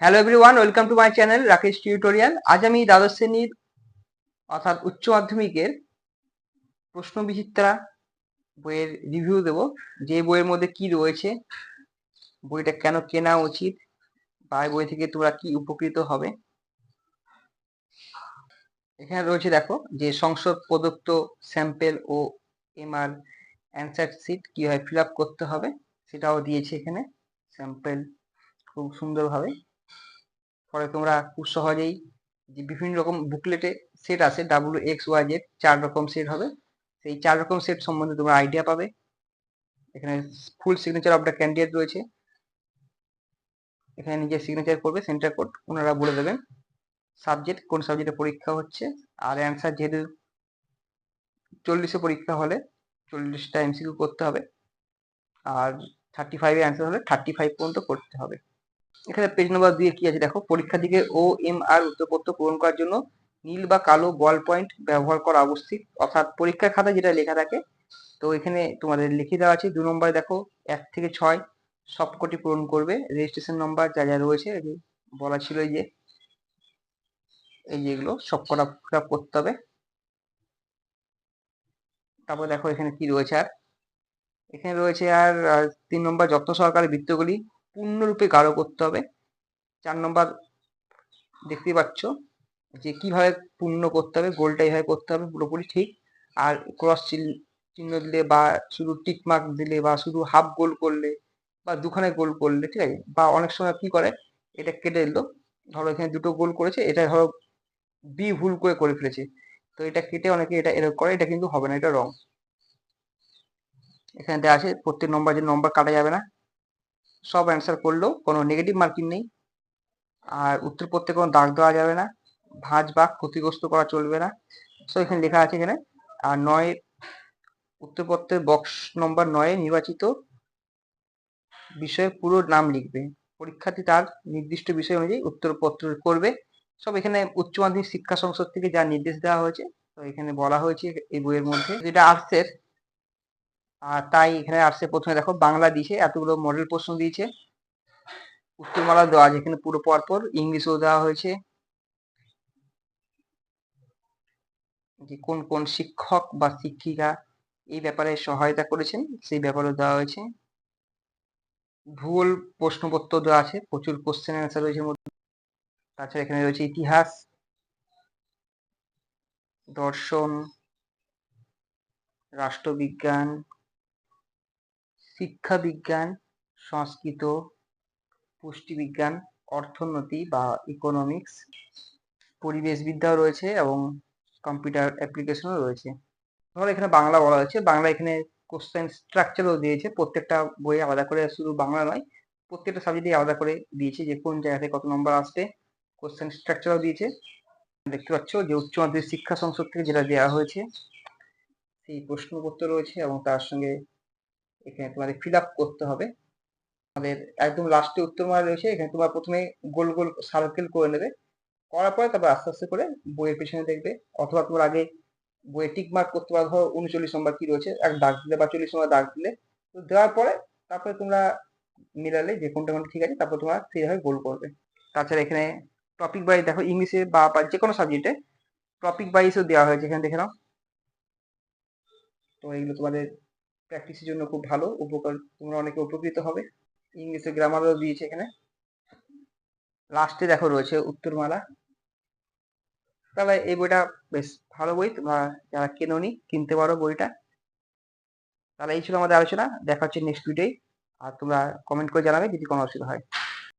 Hello everyone welcome to my channel Rakesh tutorial আজ আমি দ্বাদশ শ্রেণির, অর্থাৎ উচ্চ মাধ্যমিকের প্রশ্ন বিচিত্রা বইয়ের রিভিউ দেব। যে বইয়ের মধ্যে কি রয়েছে, বইটা কেন কেনা উচিত, বা বই থেকে তোমরা কি উপকৃত হবে। এখানে রয়েছে দেখো, যে সংসদ প্রদত্ত sample O MR answer sheet কীভাবে ফিল আপ করতে হবে, সেটাও দিয়েছে এখানে। স্যাম্পেল খুব সুন্দরভাবে। ফলে তোমরা খুব সহজেই যে বিভিন্ন রকম বুকলেটে সেট আছে ডাব্লিউ এক্স ওয়াই জেড চার রকম সেট হবে। সেই চার রকম সেট সম্বন্ধে তোমরা আইডিয়া পাবে। এখানে full signature of the candidate রয়েছে। এখানে নিজের সিগনেচার করবে সেন্টার কোড ওনারা বলে দেবেন। সাবজেক্ট কোন সাবজেক্টে পরীক্ষা হচ্ছে, আর অ্যান্সার যেহেতু চল্লিশে পরীক্ষা হলে চল্লিশটা এমসিকিউ করতে হবে। আর থার্টি ফাইভে অ্যান্সার হলে থার্টি ফাইভ পর্যন্ত করতে হবে। এখানে পেজ নম্বর দুয়ে কি আছে? দেখো পরীক্ষা দিকে ও এম আর উত্তরপত্র পূরণ করার জন্য নীল বা কালো বল পয়েন্ট ব্যবহার করা আবশ্যিক অর্থাৎ পরীক্ষার খাতায় যেটা লেখা থাকে, তো এখানে তোমাদের লিখে দেওয়া আছে, দু নম্বরে দেখো, এক থেকে ছয় সবকটি পূরণ করবে। রেজিস্ট্রেশন নম্বর যা যা রয়েছে বলা ছিল যে, এই যেগুলো সবকটা ফিল করতে হবে। তারপর দেখো এখানে কি রয়েছে আর? এখানে রয়েছে আর তিন নম্বর যত্ন সহকারে বৃত্তগুলি পূর্ণরূপে গাঢ় করতে হবে। চার নম্বর দেখতেই পাচ্ছ যে কীভাবে পূর্ণ করতে হবে, গোলটা এইভাবে করতে হবে পুরোপুরি ঠিক। আর ক্রস চিহ্ন দিলে বা শুধু টিক মার্ক দিলে বা শুধু হাফ গোল করলে বা দুখানে গোল করলে, ঠিক আছে? বা অনেক সময় কি করে? এটা কেটে দিল। ধরো এখানে দুটো গোল করেছে, এটা ধরো বি ভুল করে করে ফেলেছে। তো এটা কেটে অনেকে এটা এরকম করে, এটা কিন্তু হবে না, এটা রং এখানে দেওয়া আছে প্রত্যেক নম্বর যে নম্বর কাটা যাবে না। সব অ্যান্সার করলেও কোনো নেগেটিভ মার্কিং নেই। আর উত্তর পত্রে কোনো দাগ দেওয়া যাবে না। ভাঁজ বা ক্ষতিগ্রস্ত করা চলবে না। সো এখানে লেখা আছে এখানে, আর নয়, উত্তরপত্রের বক্স নম্বর নয়ে নির্বাচিত বিষয়ে পুরো নাম লিখবে। পরীক্ষার্থী তার নির্দিষ্ট বিষয় অনুযায়ী উত্তরপত্র করবে। সব এখানে উচ্চ মাধ্যমিক শিক্ষা সংসদ থেকে যা নির্দেশ দেওয়া হয়েছে, তো এখানে বলা হয়েছে এই বইয়ের মধ্যে। যেটা আর্টসের আর তাই এখানে আর্টসে প্রথমে দেখো বাংলা দিয়েছে এতগুলো মডেল প্রশ্ন দিয়েছে। উত্তরমালা দেওয়া আছে এখানে পুরো পরপর, ইংলিশও দেওয়া হয়েছে। যে কোন কোন শিক্ষক বা শিক্ষিকা এই ব্যাপারে সহায়তা করেছেন, সেই ব্যাপারে দেওয়া হয়েছে। ভূগোল প্রশ্নপত্র দেওয়া আছে, প্রচুর কোশ্চেন অ্যান্সার রয়েছে তাছাড়া এখানে রয়েছে ইতিহাস, দর্শন, রাষ্ট্রবিজ্ঞান শিক্ষা বিজ্ঞান সংস্কৃত, পুষ্টিবিজ্ঞান, অর্থনীতি বা ইকোনমিক্স পরিবেশবিদ্যাও রয়েছে এবং কম্পিউটার অ্যাপ্লিকেশনও রয়েছে। ধরো এখানে বাংলা বলা হয়েছে। বাংলা এখানে কোশ্চেন স্ট্রাকচারও দিয়েছে। প্রত্যেকটা বই আলাদা করে শুধু বাংলা নয়, প্রত্যেকটা সাবজেক্টে আলাদা করে দিয়েছে যে কোন জায়গাতে কত নম্বর আসবে। কোশ্চেন স্ট্রাকচারও দিয়েছে। দেখতে পাচ্ছ যে উচ্চ মাধ্যমিক শিক্ষা সংসদ থেকে যেটা দেওয়া হয়েছে, সেই প্রশ্নপত্র রয়েছে এবং তার সঙ্গে এখানে তোমাদের ফিল আপ করতে হবে। আমাদের একদম লাস্টে উত্তরমালা রয়েছে এখানে তোমার প্রথমে গোল গোল সার্কেল করে নেবে। করার পরে তারপর আস্তে আস্তে করে বইয়ের পেছনে দেখবে। অথবা তোমার আগে বইয়ে টিক মার্ক করতে পারো, ধরো উনচল্লিশ নম্বর কি রয়েছে, এক দাগ দিলে বা চল্লিশ নম্বর দাগ দিলে। তো দেওয়ার পরে তারপরে তোমরা মিলালে যে কোনটা কোনটা ঠিক আছে, তারপর তোমরা সেইভাবে গোল করবে। তাছাড়া এখানে টপিক ওয়াইজ দেখো ইংলিশে বা যে কোনো সাবজেক্টে টপিক ওয়াইজও দেওয়া হয়েছে। এখানে দেখে নাও। তো এইগুলো তোমাদের প্র্যাকটিসের জন্য খুব ভালো, উপকার, তোমরা অনেকে উপকৃত হবে। ইংলিশে গ্রামারও দিয়েছে এখানে। লাস্টে দেখো রয়েছে উত্তরমালা। তাহলে এই বইটা বেশ ভালো বই, তোমরা যারা কেননি, কিনতে পারো বইটা। তাহলে এই ছিল আমাদের আলোচনা। দেখা হচ্ছে নেক্সট ভিডিওই আর তোমরা কমেন্ট করে জানাবে যদি কোনো অসুবিধা হয়।